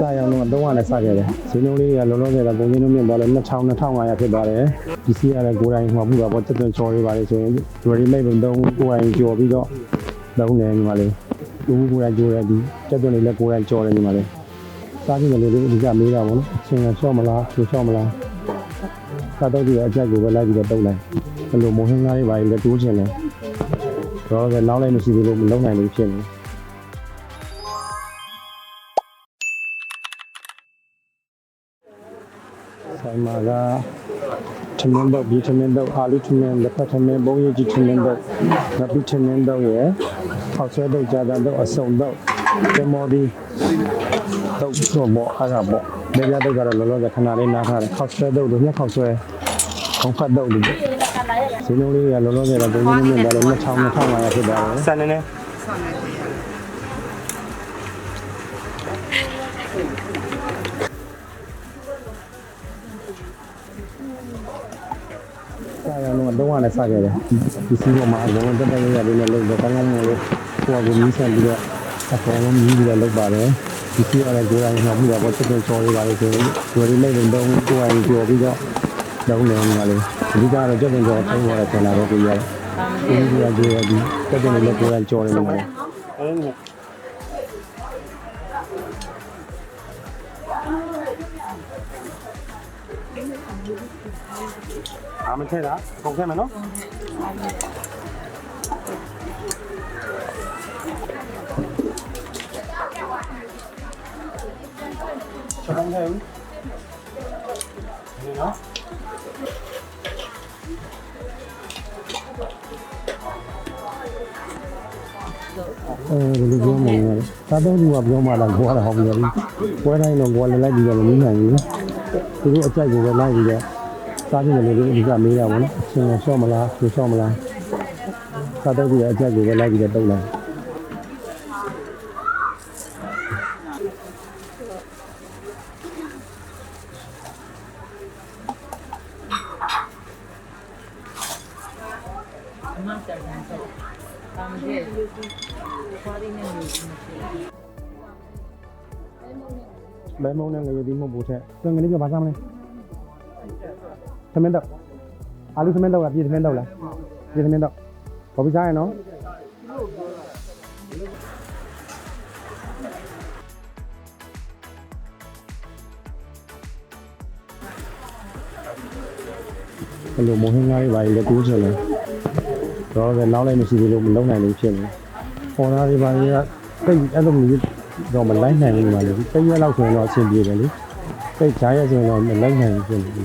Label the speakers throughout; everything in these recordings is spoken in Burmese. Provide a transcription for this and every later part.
Speaker 1: စရအောင်တော့300နဲ့စခဲ့တယ်ဈေးနှုန်းလေးတွေကလုံးလုံးခဲ့တာပုံစံနှုန်းမြင့်သွားလဲ2000 2500ဖြစ်သွားတယ်ဒီစီးရတယ်ကိုယ်တိုင်ဟောမှုပါပေါ့တက်တွန်ချော်လေးပါလေဆိုရင် ready made လို့သုံးကိုယ်တိုင်ကြော်ပြီးတော့သုံးတယ်ညီမလေးသူကိုယ်တိုင်ကြော်တယ်ဒီတက်တွန်လေးလည်းကိုယ်တိုင်ကြော်တယ်ညီမလေးစားကြည့်တယ်လို့ဒီကမေးတာပေါ့နော်အချင်းကချော့မလားချော့မလားစားတော့ဒီအကြက်ကိုပဲလိုက်ပြီးတော့တုံးလိုက်ဘယ်လိုမိုဟင်းကားလေးပါလေတိုးချင်တယ်တော့လည်းနောက်လိုက်မရှိသေးလို့မလုံးနိုင်လို့ဖြစ်နေ ဆိုင်မှာကထမင်းတော့ဒီထမင်းတော့အာလူထမင်းလက်ဖက်ထမင်းဘုံရည်ကြီးထမင်းတော့ငပိထမင်းတော့ရယ်ဖောက်ဆွဲတော့ကြာတာတော့အစုံတော့တမော်ဒီတော့တော့ဘောအားကဘောဒေပြတော့ကတော့လောလောဆယ်ခဏလေးနားထားတယ်ဖောက်ဆွဲတော့တို့မြက်ဖောက်ဆွဲခေါင်းဖတ်တော့လို့စင်းလုံးလေးကလောလောဆယ်တော့ဘုံရည်မြင့်တယ်လို့2000 2500ဖြစ်သွားတယ်
Speaker 2: ဆန်နေနေ
Speaker 1: စရအောင်တော့300နဲ့စခဲ့တယ်ဒီစီးပေါ်မှာအကုန်လုံးတက်တက်ရရလေးနဲ့လုပ်တော့ကောင်းကောင်းလေးကိုယ့်ကိုမီးဆက်ပြီးတော့အကုန်လုံးမီးပြီးတော့လုပ်ပါတယ်ဒီစီးရတဲ့ကိုယ်တိုင်မှာပြီးတော့တက်တက်ချော်လေးပါလေဆိုရင်ဝယ်လေးလိုက်တော့ကိုယ်တိုင်ကြော်ပြီးတော့လုံးနေမှာလေအဓိကတော့ကြက်တင်ကြော်ထိုင်းသွားတယ်ပြန်လာတော့ကိုရတယ်ဒီဒီကဒီဒီတက်တက်လေးလည်းကိုယ်တိုင်ကြော်နေမှာလေ
Speaker 2: အဲ့ဒါ
Speaker 1: အားမထက်တာကုန်ခဲ့မယ်နော်ချက်ကောင်းခဲ့ဘူးနော်အဲဒီလိုပြောမှလည်းသာတော့သူကပြောမှလည်းကိုကတော့ဟောပြီးတော့ပွဲတိုင်းတော့ကိုလည်းလိုက်ပြီးတော့မနိုင်ဘူးသူတို့အကြိုက်ကိုပဲလိုက်ပြီးတော့စားကြည့်တယ်လို့ဒီကမေးတာပေါ့နော်အချင်းလျှော့မလားလျှော့မလားသာတော့သူရဲ့အကြိုက်ကိုပဲလိုက်ပြီးတော့တုံးလိုက်
Speaker 3: အမတိုင်တိုင်တော့ တမ်းရဲ့ခွာရင်းနေနေရှိ
Speaker 1: လဲမုံနဲ့ငရေသီးမဟုတ်ဘူးထက်ငရေကဘာစားမလဲသမင်းတော့အာလူသမင်းတော့ကပြည်သ မင်းတော့လားပြည်သမင်းတော့ဘာပြီးစားရနော်ဘယ်လိုမိုဟင်းကားတွေပါလေတိုးချင်လဲတော့လည်းနောက်လိုက်မရှိသေးလို့မလုံးနိုင်လို့ဖြစ်နေပေါ်လာတွေပါလေကတိတ်အဲ့လိုမျိုး တော့မလိုက်နိုင်ဘူးဒီမှာလေတိတ်ရလောက်ဆိုရင်တော့အဆင်ပြေတယ်လေတိတ်ကြားရဆိုရင်တော့မလိုက်နိုင်ဘူးဖြစ်နေပြီ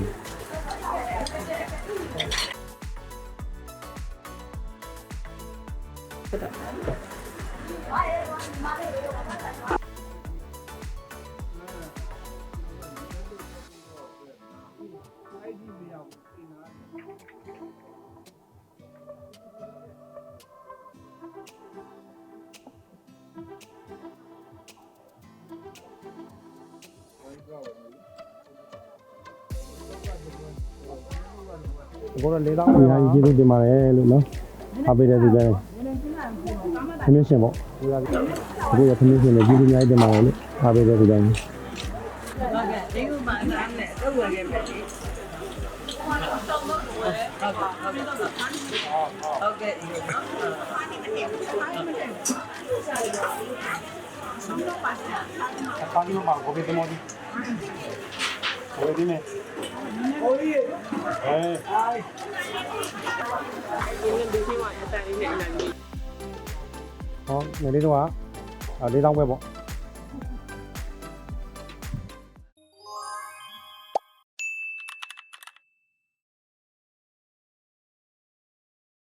Speaker 1: ကိုတော့၄000အများကြီးကျေးဇူးတင်ပါတယ်လို့နော်အားပေးတဲ့သူတိုင်းခမင်းရှင်ပေါ့အခုရခမင်းရှင်လည်းကျေးဇူးအများကြီးတင်ပါတယ်လို့အားပေးတဲ့သူတိုင်း
Speaker 3: ဟုတ်ကဲ့ဒီကမှအစားနဲ့တော့ဝယ်ခဲ့မယ်လေဟုတ်ကဲ့ဟုတ်ကဲ့
Speaker 2: ပါဒီ မှာကိုပဲတမောဒီဝယ်ဒီနေဟိုကြီးအဲ
Speaker 1: ဟောနေလေးတော့က၄000ပဲပေါ့